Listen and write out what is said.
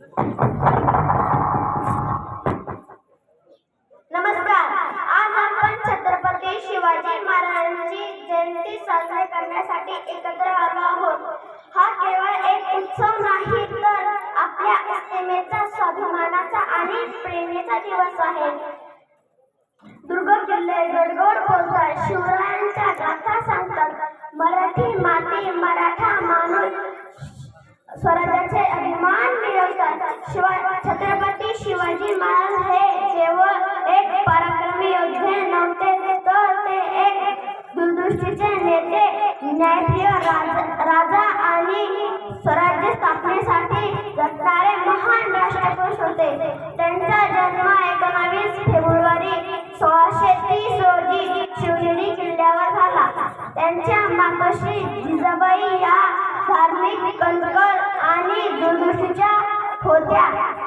नमस्कार. आज आपण छत्रपती शिवाजी महाराजांची जयंती साजरी करण्यासाठी एकत्र आलो आहोत. हा केवळ एक उत्सव नाही तर आपल्या अस्मितेचा स्वाभिमानाचा आणि प्रेमेचा दिवस आहे. दुर्ग किल्ले गडगड स्वराज्याचे अभिमान मिळवतात. शिवाय छत्रपती शिवाजी महाराज हे केवळ एक पराक्रमी योद्धे नव्हते तर ते एक दूरदृष्टीचे नेते न्यायप्रिय राजा राजा आणि स्वराज्य स्थापनेसाठी जगणारे महान राष्ट्रपुरुष होते. त्यांचा जन्म एकोणावीस फेब्रुवारी सोळाशे तीस रोजी शिवनेरी किल्ल्यावर झाला. त्यांच्या मातोश्री जिजाबाई या धार्मिक कणकर 我不